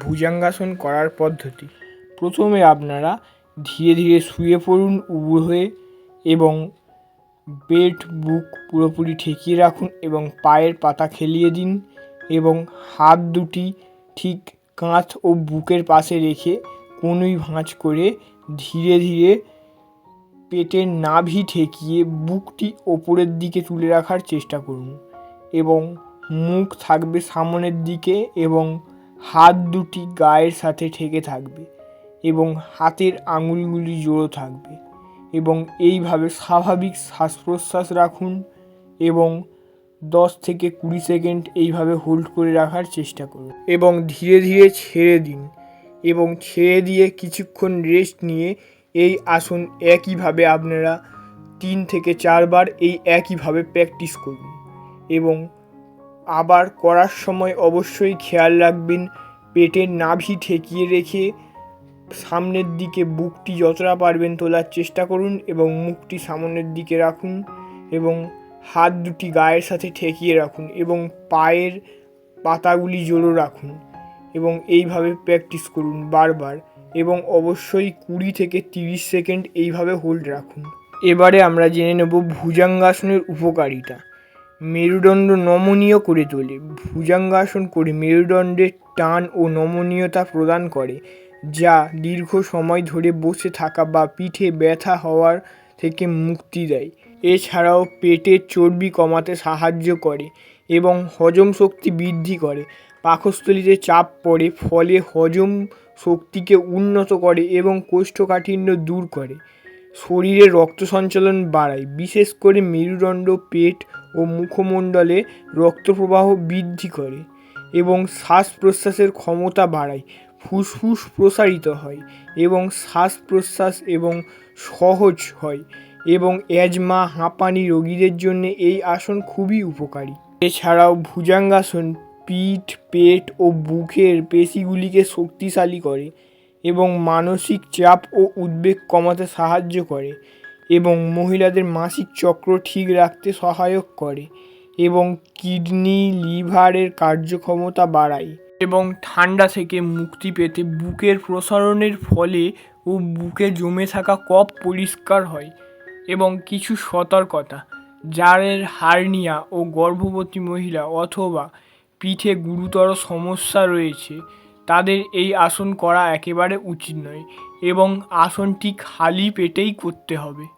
ভুজঙ্গাসন করার পদ্ধতি। প্রথমে আপনারা ধীরে ধীরে শুয়ে পড়ুন উবু হয়ে এবং বেড বুক পুরোপুরি ঠেকিয়ে রাখুন এবং পায়ের পাতা খেলিয়ে দিন এবং হাত দুটি ঠিক কাঁধ ও বুকের পাশে রেখে কনুই ভাঁজ করে ধীরে ধীরে পেটের নাভি ঠেকিয়ে বুকটি ওপরের দিকে তুলে রাখার চেষ্টা করুন এবং মুখ থাকবে সামনের দিকে এবং হাত দুটি গায়ের সাথে ঠেকে থাকবে এবং হাতের আঙুলগুলি জোড়ো থাকবে এবং এইভাবে স্বাভাবিক শ্বাস প্রশ্বাস রাখুন এবং দশ থেকে কুড়ি সেকেন্ড এইভাবে হোল্ড করে রাখার চেষ্টা করুন এবং ধীরে ধীরে ছেড়ে দিন এবং ছেড়ে দিয়ে কিছুক্ষণ রেস্ট নিয়ে এই আসন একইভাবে আপনারা তিন থেকে চারবার এই একইভাবে প্র্যাকটিস করুন এবং আবার করার সময় অবশ্যই খেয়াল রাখবেন, পেটের নাভি ঠেকিয়ে রেখে সামনের দিকে বুকটি যতটা পারবেন তোলার চেষ্টা করুন এবং মুখটি সামনের দিকে রাখুন এবং হাত দুটি গায়ের সাথে ঠেকিয়ে রাখুন এবং পায়ের পাতাগুলি জোড়ো রাখুন এবং এইভাবে প্র্যাকটিস করুন বারবার এবং অবশ্যই কুড়ি থেকে তিরিশ সেকেন্ড এইভাবে হোল্ড রাখুন। এবারে আমরা জেনে নেব ভুজাঙ্গাসনের উপকারিতা। মেরুদণ্ড নমনীয় করে তোলে। ভুজাঙ্গাসন করে মেরুদণ্ডের টান ও নমনীয়তা প্রদান করে, যা দীর্ঘ সময় ধরে বসে থাকা বা পিঠে ব্যথা হওয়ার থেকে মুক্তি দেয়। এছাড়াও পেটের চর্বি কমাতে সাহায্য করে এবং হজম শক্তি বৃদ্ধি করে। পাকস্থলীতে চাপ পড়ে, ফলে হজম শক্তিকে উন্নত করে এবং কোষ্ঠকাঠিন্য দূর করে। শরীরে রক্ত সঞ্চালন বাড়ায়। বিশেষ করে মেরুদণ্ড, পেট ও মুখমণ্ডলে রক্তপ্রবাহ বৃদ্ধি করে এবং শ্বাস প্রশ্বাসের ক্ষমতা বাড়ায়, ফুসফুস প্রসারিত হয় এবং শ্বাস প্রশ্বাস এবং সহজ হয় এবং অ্যাজমা, হাঁপানি রোগীদের জন্য এই আসন খুবই উপকারী। এছাড়াও ভুজাঙ্গাসন পিঠ, পেট ও বুকের পেশিগুলিকে শক্তিশালী করে এবং মানসিক চাপ ও উদ্বেগ কমাতে সাহায্য করে। এবং মহিলাদের মাসিক চক্র ঠিক রাখতে সহায়ক করে এবং কিডনি, লিভারের কার্যক্ষমতা বাড়ায় এবং ঠান্ডা থেকে মুক্তি পেতে বুকের প্রসারণের ফলে ও বুকে জমে থাকা কফ পরিষ্কার হয় এবং কিছু সতর্কতা যাদের হার্নিয়া ও গর্ভবতী মহিলা অথবা পিঠে গুরুতর সমস্যা রয়েছে, তাদের এই আসন করা একেবারে উচিত নয় এবং আসনটি খালি পেটেই করতে হবে।